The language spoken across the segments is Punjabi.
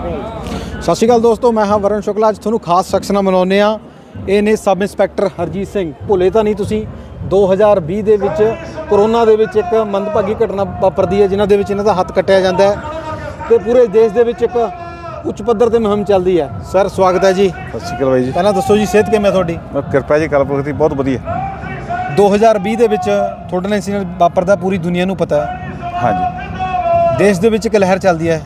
ਸਤਿ ਸ਼੍ਰੀ ਅਕਾਲ ਦੋਸਤੋ ਮੈਂ ਹਾਂ ਵਰਨ ਸ਼ੁਕਲਾ। ਅੱਜ ਤੁਹਾਨੂੰ ਖਾਸ ਸ਼ਖਸ ਨਾਲ ਮਿਲਾਉਂਦੇ ਆ ਇਹ ਨੇ ਸਬ ਇੰਸਪੈਕਟਰ ਹਰਜੀਤ ਸਿੰਘ। ਭੁੱਲੇ ਤਾਂ ਨਹੀਂ ਤੁਸੀਂ। 2020 ਦੇ ਵਿੱਚ ਕਰੋਨਾ ਦੇ ਵਿੱਚ ਇੱਕ ਮੰਦਭਾਗੀ ਘਟਨਾ ਵਾਪਰਦੀ ਹੈ ਜਿਨ੍ਹਾਂ ਦੇ ਵਿੱਚ ਇਹਨਾਂ ਦਾ ਹੱਥ ਕੱਟਿਆ ਜਾਂਦਾ ਹੈ ਤੇ ਪੂਰੇ ਦੇਸ਼ ਦੇ ਵਿੱਚ ਇੱਕ ਉੱਚ ਪੱਧਰ ਤੇ ਮੁਹਿੰਮ ਚੱਲਦੀ ਹੈ। ਸਰ ਸਵਾਗਤ ਹੈ ਜੀ। ਸਤਿ ਸ਼੍ਰੀ ਅਕਾਲ ਬਾਈ ਜੀ। ਪਹਿਲਾਂ ਦੱਸੋ ਜੀ ਸਿਹਤ ਕਿਵੇਂ ਹੈ ਤੁਹਾਡੀ? ਮੈਂ ਕਿਰਪਾ ਜੀ ਕਲਪੁਰ ਦੀ ਬਹੁਤ ਵਧੀਆ। 2020 ਦੇ ਵਿੱਚ ਤੁਹਾਡੇ ਨਾਲ ਇੰਸੀਡੈਂਟ ਵਾਪਰਦਾ ਪੂਰੀ ਦੁਨੀਆ ਨੂੰ ਪਤਾ ਹੈ। ਹਾਂਜੀ। ਦੇਸ਼ ਦੇ ਵਿੱਚ ਇੱਕ ਲਹਿਰ ਚੱਲਦੀ ਹੈ।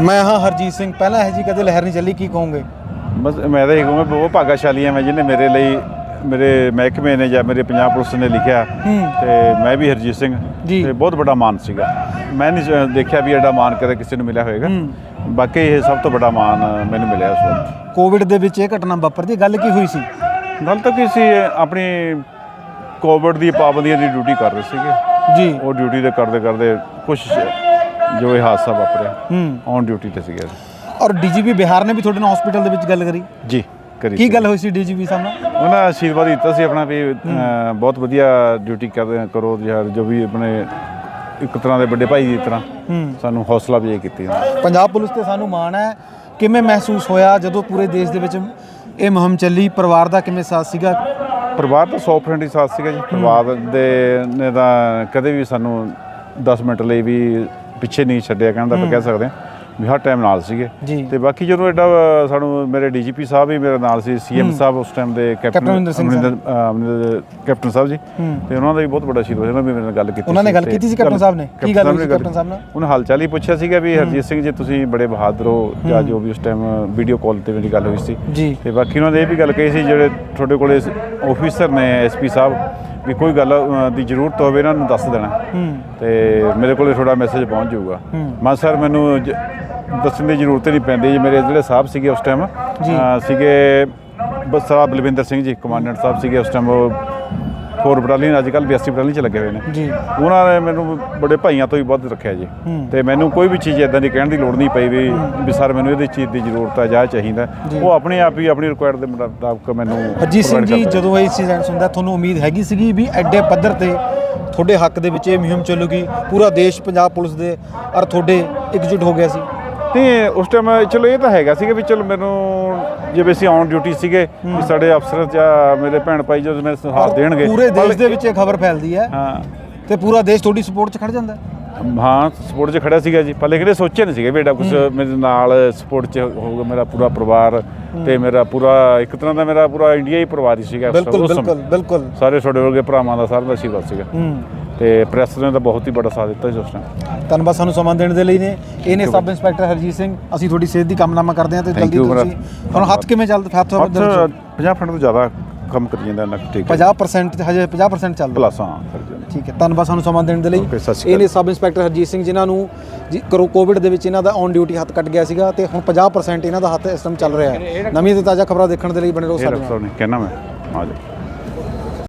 ਮੈਂ ਹਾਂ ਹਰਜੀਤ ਸਿੰਘ ਪਹਿਲਾਂ ਇਹ ਜੀ ਕਦੇ ਲਹਿਰ ਨਹੀਂ ਚੱਲੀ ਕੀ ਕਹੋਗੇ? ਬਸ ਮੈਂ ਤਾਂ ਇਹ ਕਹੂੰਗਾ ਬਹੁਤ ਭਾਗਾਸ਼ਾਲੀ ਹਾਂ ਮੈਂ ਜਿਹਨੇ ਮੇਰੇ ਲਈ ਮੇਰੇ ਮਹਿਕਮੇ ਨੇ ਜਾਂ ਮੇਰੇ ਪੰਜਾਬ ਪੁਲਿਸ ਨੇ ਲਿਖਿਆ। ਤੇ ਮੈਂ ਵੀ ਹਰਜੀਤ ਸਿੰਘ। ਤੇ ਬਹੁਤ ਵੱਡਾ ਮਾਣ ਸੀਗਾ। ਮੈਂ ਨਹੀਂ ਦੇਖਿਆ ਵੀ ਐਡਾ ਮਾਣ ਕਦੇ ਕਿਸੇ ਨੂੰ ਮਿਲਿਆ ਹੋਵੇਗਾ। ਬਾਕੀ ਇਹ ਸਭ ਤੋਂ ਵੱਡਾ ਮਾਣ ਮੈਨੂੰ ਮਿਲਿਆ ਉਸ ਵਕਤ। ਕੋਵਿਡ ਦੇ ਵਿੱਚ ਇਹ ਘਟਨਾ ਵਾਪਰਦੀ ਗੱਲ ਕੀ ਹੋਈ ਸੀ? ਗੱਲ ਤਾਂ ਕੀ ਸੀ ਆਪਣੀ ਕੋਵਿਡ ਦੀ ਪਾਬੰਦੀਆਂ ਦੀ ਡਿਊਟੀ ਕਰ ਰਹੇ ਸੀਗੇ। ਜੀ। ਉਹ ਡਿਊਟੀ ਦੇ ਕਰਦੇ ਕਰਦੇ ਕੁਝ ਜੋ ਇਹ ਹਾਦਸਾ ਵਾਪਰਿਆ। ਹੂੰ। ਔਨ ਡਿਊਟੀ ਤੇ ਸੀਗੇ ਔਰ ਡੀਜੀਪੀ ਬਿਹਾਰ ਨੇ ਵੀ ਤੁਹਾਡੇ ਨਾਲ ਹਸਪੀਟਲ ਦੇ ਵਿੱਚ ਗੱਲ ਕਰੀ? ਜੀ ਕਰੀ ਕੀ। ਗੱਲ ਹੋਈ ਸੀ ਡੀਜੀਪੀ ਸਾਹਿਬ ਨਾਲ? ਉਹਨਾਂ ਆਸ਼ੀਰਵਾਦ ਦਿੱਤਾ ਸੀ ਆਪਣਾ ਵੀ ਬਹੁਤ ਵਧੀਆ ਡਿਊਟੀ ਕਰਦੇ ਕਰੋ ਯਾਰ ਜੋ ਵੀ ਆਪਣੇ ਇੱਕ ਤਰ੍ਹਾਂ ਦੇ ਵੱਡੇ ਭਾਈ ਦੀ ਤਰ੍ਹਾਂ। ਸਾਨੂੰ ਹੌਸਲਾ ਅਫਜ਼ਾਈ ਕੀਤੀ। ਪੰਜਾਬ ਪੁਲਿਸ ਤੇ ਸਾਨੂੰ ਮਾਣ ਹੈ ਕਿਵੇਂ ਮਹਿਸੂਸ ਹੋਇਆ ਜਦੋਂ ਪੂਰੇ ਦੇਸ਼ ਦੇ ਵਿੱਚ ਇਹ ਮੁਹਿੰਮ ਚੱਲੀ? ਪਰਿਵਾਰ ਦਾ ਕਿਵੇਂ ਸਾਥ ਸੀਗਾ? ਪਰਿਵਾਰ ਦਾ 100% ਹੀ ਸਾਥ ਸੀਗਾ ਜੀ। ਪਰਿਵਾਰ ਦੇ ਨੇ ਤਾਂ ਕਦੇ ਵੀ ਸਾਨੂੰ 10 ਮਿੰਟ ਲਈ ਵੀ ਪਿੱਛੇ ਨਹੀਂ ਛੱਡਿਆ ਕਹਿੰਦਾ ਆਪਾਂ ਕਹਿ ਸਕਦੇ ਹਾਂ ਵੀ ਹਰ ਟਾਈਮ ਨਾਲ ਸੀਗੇ। ਤੇ ਬਾਕੀ ਜਦੋਂ ਐਡਾ ਸਾਨੂੰ ਮੇਰੇ ਡੀਜੀਪੀ ਸਾਹਿਬ ਵੀ ਮੇਰੇ ਨਾਲ ਸੀ ਸੀਐਮ ਸਾਹਿਬ ਉਸ ਟਾਈਮ ਦੇ ਕੈਪਟਨ ਅਮਰਿੰਦਰ ਕੈਪਟਨ ਸਾਹਿਬ ਜੀ। ਤੇ ਉਹਨਾਂ ਦਾ ਵੀ ਬਹੁਤ ਵੱਡਾ ਆਸ਼ੀਰਵਾਦ ਉਹਨਾਂ ਨੇ ਵੀ ਮੇਰੇ ਨਾਲ ਗੱਲ ਕੀਤੀ ਉਹਨਾਂ ਨੇ ਗੱਲ ਕੀਤੀ ਸੀ ਕੈਪਟਨ ਸਾਹਿਬ ਨੇ? ਕੀ ਗੱਲ ਹੋਈ ਕੈਪਟਨ ਸਾਹਿਬ ਨਾਲ? ਉਹਨਾਂ ਹਾਲ ਚਾਲ ਹੀ ਪੁੱਛਿਆ ਸੀਗਾ ਵੀ ਹਰਜੀਤ ਸਿੰਘ ਜੀ ਤੁਸੀਂ ਬੜੇ ਬਹਾਦਰ ਹੋ ਜਾਂ ਜੋ ਵੀ ਉਸ ਟਾਈਮ ਵੀਡੀਓ ਕਾਲ ਤੇ ਮੇਰੀ ਗੱਲ ਹੋਈ ਸੀ। ਤੇ ਬਾਕੀ ਉਹਨਾਂ ਨੇ ਇਹ ਵੀ ਗੱਲ ਕਹੀ ਸੀ ਜਿਹੜੇ ਤੁਹਾਡੇ ਕੋਲੇ ਆਫੀਸਰ ਨੇ ਐਸਪੀ ਸਾਹਿਬ ਵੀ ਕੋਈ ਗੱਲ ਅ, ਦੀ ਜ਼ਰੂਰਤ ਹੋਵੇ ਇਹਨਾਂ ਨੂੰ ਦੱਸ ਦੇਣਾ ਤੇ ਮੇਰੇ ਕੋਲੇ ਤੁਹਾਡਾ ਮੈਸੇਜ ਪਹੁੰਚ ਜਾਊਗਾ ਹੂੰ। ਮੈਂ ਸਰ ਮੈਨੂੰ ਜ- ਦੱਸਣ ਦੀ ਜ਼ਰੂਰਤ ਹੀ ਨਹੀਂ ਪੈਂਦੀ ਜੀ ਮੇਰੇ ਜਿਹੜੇ ਸਾਹਿਬ ਸੀਗੇ ਉਸ ਟਾਈਮ। ਸੀਗੇ ਬਸਰਾ ਬਲਵਿੰਦਰ ਸਿੰਘ ਜੀ ਕਮਾਂਡੈਂਟ ਸਾਹਿਬ ਸੀਗੇ ਉਸ ਟਾਈਮ ਉਹ ਫੋਰ ਬਟਾਲੀਅਨ ਅੱਜ ਕੱਲ੍ਹ 82 ਬਟਾਲੀਅਨ ਚ ਲੱਗੇ ਹੋਏ ਨੇ ਜੀ ਉਹਨਾਂ ਨੇ ਮੈਨੂੰ ਬੜੇ ਭਾਈਆਂ ਤੋਂ ਹੀ ਵੱਧ ਰੱਖਿਆ ਜੀ। ਤੇ ਮੈਨੂੰ ਕੋਈ ਵੀ ਚੀਜ਼ ਇਦਾਂ ਦੀ ਕਹਿਣ ਦੀ ਲੋੜ ਨਹੀਂ ਪਈ ਵੀ ਵੀ ਸਰ ਮੈਨੂੰ ਇਹਦੀ ਚੀਜ਼ ਦੀ ਜ਼ਰੂਰਤ ਹੈ ਜਾਂ ਚਾਹੀਦਾ। ਉਹ ਆਪਣੇ ਆਪ ਹੀ ਆਪਣੀ ਰਿਕੁਆਇਰਡ ਦੇ ਮੁਤਾਬਕ ਮੈਨੂੰ ਹਰਜੀਤ ਸਿੰਘ ਜੀ। ਜਦੋਂ ਇਹ ਇੰਸੀਡੈਂਟ ਹੁੰਦਾ ਤੁਹਾਨੂੰ ਉਮੀਦ ਹੈਗੀ ਸੀਗੀ ਵੀ ਐਡੇ ਪੱਧਰ ਤੇ ਤੁਹਾਡੇ ਹੱਕ ਦੇ ਵਿੱਚ ਇਹ ਮੁਹਿੰਮ ਚੱਲੂਗੀ ਪੂਰਾ ਦੇਸ਼ ਪੰਜਾਬ ਪੁਲਿਸ ਦੇ ਔਰ ਤੁਹਾਡੇ ਇਕਜੁੱਟ ਹੋ ਗਿਆ ਸੀ ਤੇ ਉਸ ਟਾਈਮ ਚਲੋ ਇਹ ਤਾਂ ਹੈਗਾ ਸੀਗਾ ਵੀ ਚਲੋ ਮੈਨੂੰ ਜਿਵੇਂ ਅਸੀਂ ਔਨ ਡਿਊਟੀ ਸੀਗੇ ਵੀ ਸਾਡੇ ਅਫਸਰ ਜਾਂ ਮੇਰੇ ਭੈਣ ਭਾਈ ਜੋ ਮੇਰੇ ਸਾਥ ਔਰ ਦੇਣਗੇ। ਪੂਰੇ ਦੇਸ਼ ਦੇ ਵਿੱਚ ਇਹ ਖਬਰ ਫੈਲਦੀ ਹੈ। ਹਾਂ। ਤੇ ਪੂਰਾ ਦੇਸ਼ ਤੁਹਾਡੀ ਸਪੋਰਟ 'ਚ ਖੜ ਜਾਂਦਾ ਹੈ। ਸਪੋਰਟ 'ਚ ਖੜਿਆ ਸੀਗਾ ਜੀ। ਲੇਕਿਨ ਇਹ ਸੋਚਿਆ ਨਹੀਂ ਸੀਗਾ ਐਡਾ ਕੁਝ ਮੇਰੇ ਨਾਲ ਸਪੋਰਟ 'ਚ ਹੋਊਗਾ ਮੇਰਾ ਪੂਰਾ ਪਰਿਵਾਰ ਤੇ ਮੇਰਾ ਪੂਰਾ ਇੱਕ ਤਰ੍ਹਾਂ ਦਾ ਮੇਰਾ ਪੂਰਾ ਇੰਡੀਆ ਹੀ ਪਰਿਵਾਰ ਹੀ ਸੀਗਾ ਬਿਲਕੁਲ। ਬਿਲਕੁਲ ਬਿਲਕੁਲ। ਸਾਰੇ ਛੋਟੇ ਵਰਗੇ ਭਰਾਵਾਂ ਦਾ ਸਾਰਿਆਂ ਦਾ ਸੀਗਾ। ਹੂੰ। ਤੇ ਪ੍ਰੈਸ ਨੇ ਤਾਂ ਬਹੁਤ ਹੀ ਬੜਾ ਸਾਥ ਦਿੱਤਾ ਜੀ ਉਸ ਟਾਈਮ ਧੰਨਵਾਦ ਸਾਨੂੰ ਸਮਾਂ ਦੇਣ ਦੇ ਲਈ ਨੇ। ਇਹ ਨੇ ਸਬ ਇੰਸਪੈਕਟਰ ਹਰਜੀਤ ਸਿੰਘ ਅਸੀਂ ਤੁਹਾਡੀ ਸਿਹਤ ਦੀ ਕਾਮਨਾ ਕਰਦੇ ਹਾਂ ਤੇ ਜਲਦੀ ਤੁਸੀਂ ਹੁਣ ਹੱਥ ਕਿਵੇਂ ਚੱਲਦਾ? ਹੱਥ ਹੱਥ 50 ਫੁੱਟ ਤੋਂ ਜ਼ਿਆਦਾ ਕੰਮ ਕਰੀ ਜਾਂਦਾ ਨਾ ਠੀਕ ਹੈ 50% ਤੇ ਹਜੇ 50% ਚੱਲਦਾ। ਪਲੱਸ ਹਾਂ ਠੀਕ ਹੈ ਧੰਨਵਾਦ ਸਾਨੂੰ ਸਮਾਂ ਦੇਣ ਦੇ ਲਈ। Okay, ਸਤਿ ਸ਼੍ਰੀ ਇਹ ਨੇ ਸਬ ਇੰਸਪੈਕਟਰ ਹਰਜੀਤ ਸਿੰਘ ਜਿਨ੍ਹਾਂ ਨੂੰ ਕੋਵਿਡ ਦੇ ਵਿੱਚ ਇਹਨਾਂ ਦਾ ਔਨ ਡਿਊਟੀ ਹੱਥ ਕੱਟ ਗਿਆ ਸੀਗਾ ਤੇ ਹੁਣ 50% ਇਹਨਾਂ ਦਾ ਹੱਥ ਇਸ ਟਾਈਮ ਚੱਲ ਰਿਹਾ ਹੈ। ਨਵੀਂ ਤੇ ਤਾਜ਼ਾ ਖਬਰਾਂ ਦੇਖਣ ਦੇ ਲਈ ਬਣੇ ਰਹੋ ਸਾਡੇ ਨਾਲ। ਡਾਕਟਰ ਨੇ ਕਹਿਣਾ ਮੈਂ। ਆ ਜਾਓ।